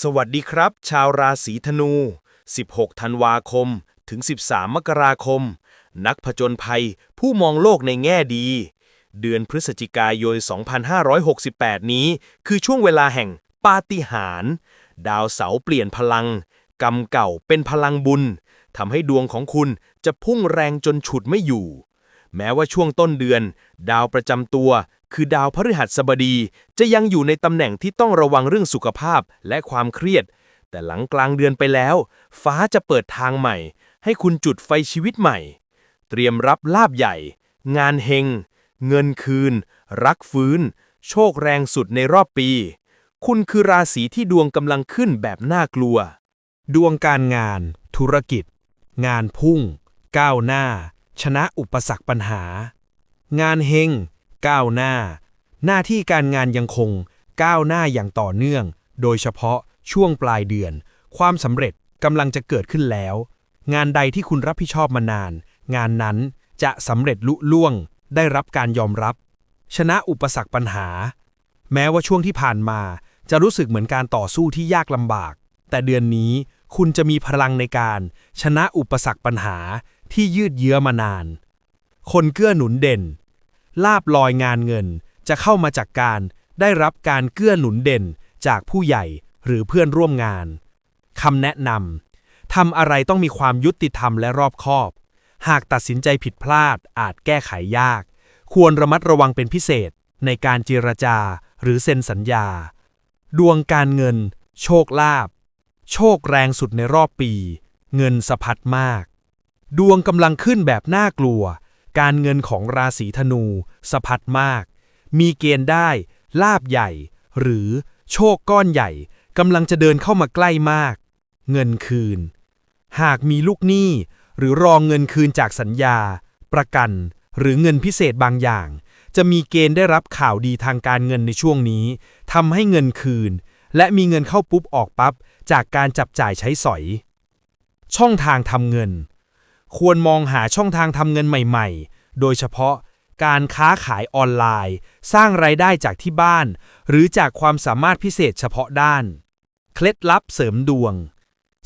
สวัสดีครับ ชาวราศีธนู 16 ธันวาคม ถึง 13 มกราคม นักผจญภัย ผู้มองโลกในแง่ดี เดือนพฤศจิกายน 2568 นี้ คือช่วงเวลาแห่งปาฏิหาริย์ดาวเสาร์เปลี่ยนพลัง กรรมเก่าเป็นพลังบุญทำให้ดวงของคุณจะพุ่งแรงจนฉุดไม่อยู่ แม้ว่าช่วงต้นเดือน ดาวประจำตัว คือดาวพฤหัสบดี จะยังอยู่ในตำแหน่งที่ต้องระวังเรื่องสุขภาพและความเครียด แต่หลังกลางเดือนไปแล้ว ฟ้าจะเปิดทางใหม่ ให้คุณจุดไฟชีวิตใหม่ เตรียมรับลาบใหญ่ งานเฮง เงินคืน รักฟื้น โชคแรงสุดในรอบปี คุณคือราศีที่ดวงกำลังขึ้นแบบน่ากลัว ดวงการงาน ธุรกิจ งานพุ่ง ก้าวหน้า ชนะอุปสรรคปัญหา งานเฮง ก้าวหน้า หน้าที่การงานยังคงก้าวหน้าอย่างต่อเนื่อง โดยเฉพาะช่วงปลายเดือน ความสำเร็จกำลังจะเกิดขึ้นแล้ว งานใดที่คุณรับผิดชอบมานาน งานนั้นจะสำเร็จลุล่วง ได้รับการยอมรับ ชนะอุปสรรคปัญหา แม้ว่าช่วงที่ผ่านมา จะรู้สึกเหมือนการต่อสู้ที่ยากลำบาก แต่เดือนนี้คุณจะมีพลังในการ ชนะอุปสรรคปัญหาที่ยืดเยื้อมานาน คนเกื้อหนุนเด่น ลาบลอยงานเงิน จะเข้ามาจากการได้รับการเกื้อหนุนเด่นจากผู้ใหญ่หรือเพื่อนร่วมงานคำแนะนำทำอะไรต้องมีความยุติธรรมและรอบคอบ หากตัดสินใจผิดพลาดอาจแก้ไขยาก ควรระมัดระวังเป็นพิเศษในการเจรจาหรือเซ็นสัญญา ดวงการเงิน โชคลาภโชคแรงสุดในรอบปี เงินสะพัดมาก ดวงกำลังขึ้นแบบน่ากลัว การเงินของราศีธนู สะพัดมาก มีเกณฑ์ได้ ลาบใหญ่ หรือโชคก้อนใหญ่กำลังจะเดินเข้ามาใกล้มาก เงินคืน หากมีลูกหนี้ หรือรองเงินคืนจากสัญญา ประกัน หรือเงินพิเศษบางอย่าง จะมีเกณฑ์ได้รับข่าวดีทางการเงินในช่วงนี้ทำให้เงินคืน และมีเงินเข้าปุ๊บออกปั๊บจากการจับจ่ายใช้สอย ช่องทางทำเงิน ควรมองหาช่องทางทำเงินใหม่ๆ โดยเฉพาะการค้าขายออนไลน์ สร้างไรายได้จากที่บ้าน หรือจากความสามารถพิเศษเฉพาะด้าน เคล็ดลับเสริมดวง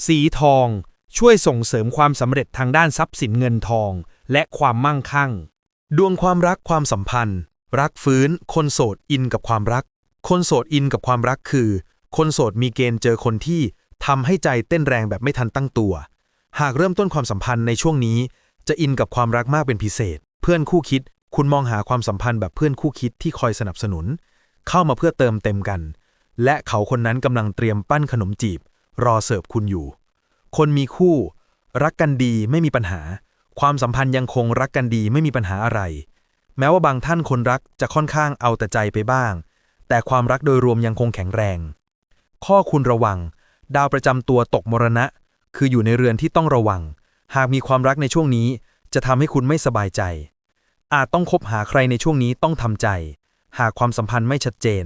สีทอง ช่วยส่งเสริมความสำเร็จทางด้านทรัพย์สินเงินทอง และความมั่งคั่ง ดวงความรักความสัมพันธ์ รักฟื้น คนโสดอินกับความรัก คนโสดอินกับความรักคือ คนโสดมีเกณฑ์เจอคนที่ทำให้ใจเต้นแรงแบบไม่ทันตั้งตัว หากเริ่มต้นความสัมพันธ์ในช่วงนี้ จะอินกับความรักมากเป็นพิเศษ เพื่อนคู่คิด คุณมองหาความสัมพันธ์แบบเพื่อนคู่คิดที่คอยสนับสนุน เข้ามาเพื่อเติมเต็มกัน และเขาคนนั้นกำลังเตรียมปั้นขนมจีบ รอเสิร์ฟคุณอยู่ คนมีคู่ รักกันดีไม่มีปัญหา ความสัมพันธ์ยังคงรักกันดีไม่มีปัญหาอะไร แม้ว่าบางท่านคนรักจะค่อนข้างเอาแต่ใจไปบ้าง แต่ความรักโดยรวมยังคงแข็งแรง ข้อคุณระวัง ดาวประจำตัวตกมรณะ คืออยู่ในเรือนที่ต้องระวัง หากมีความรักในช่วงนี้ จะทำให้คุณไม่สบายใจ อาจต้องคบหาใครในช่วงนี้ต้องทำใจ หากความสัมพันธ์ไม่ชัดเจน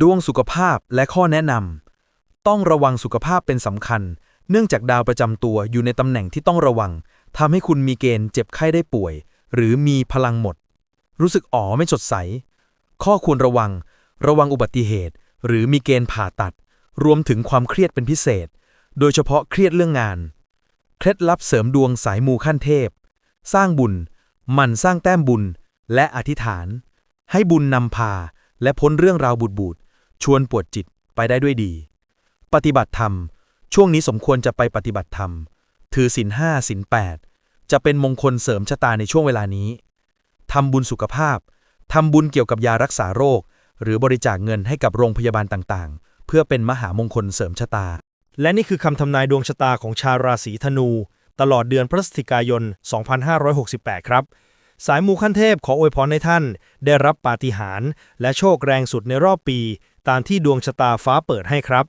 ดวงสุขภาพและข้อแนะนำต้องระวังสุขภาพเป็นสำคัญ เนื่องจากดาวประจำตัวอยู่ในตำแหน่งที่ต้องระวังทำให้คุณมีเกณฑ์เจ็บไข้ได้ป่วย หรือมีพลังหมด รู้สึกอ๋อไม่สดใส ข้อควรระวัง ระวังอุบัติเหตุ หรือมีเกณฑ์ผ่าตัด รวมถึงความเครียดเป็นพิเศษ โดยเฉพาะเครียดเรื่องงาน เคล็ดลับเสริมดวงสายมูขั้นเทพ สร้างบุญ มันสร้างแต้มบุญ และอธิษฐาน ให้บุญนำพา และพ้นเรื่องราวบูดบูดชวนปวดจิตไปได้ด้วยดี ปฏิบัติธรรม ช่วงนี้สมควรจะไปปฏิบัติธรรม ถือศีลห้าศีลแปดจะเป็นมงคลเสริมชะตาในช่วงเวลานี้ทำบุญสุขภาพทำบุญเกี่ยวกับยารักษาโรค หรือบริจาคเงินให้กับโรงพยาบาลต่างๆ เพื่อเป็นมหามงคลเสริมชะตา และนี่คือคำทำนายดวงชะตาของชาวราศีธนู ตลอดเดือนพฤศจิกายน 2568 ครับ สายมูขั้นเทพขออวยพรให้ท่าน ได้รับปาฏิหาริย์และโชคแรงสุดในรอบปี ตามที่ดวงชะตาฟ้าเปิดให้ครับ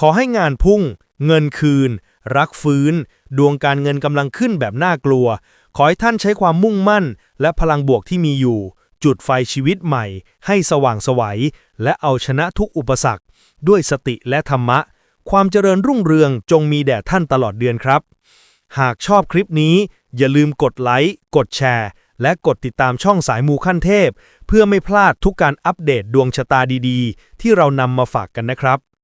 ขอให้งานพุ่ง เงินคืน รักฟื้น ดวงการเงินกำลังขึ้นแบบน่ากลัว ขอให้ท่านใช้ความมุ่งมั่น และพลังบวกที่มีอยู่ จุดไฟชีวิตใหม่ ให้สว่างไสวัยและเอาชนะทุกอุปสรรค ด้วยสติและธรรมะ ความเจริญรุ่งเรืองจงมีแด่ท่านตลอดเดือนครับ หากชอบคลิปนี้ อย่าลืมกดไลค์ กดแชร์ และกดติดตามช่องสายมูขั้นเทพ เพื่อไม่พลาดทุกการอัปเดตดวงชะตาดีๆ ที่เรานำมาฝากกันนะครับ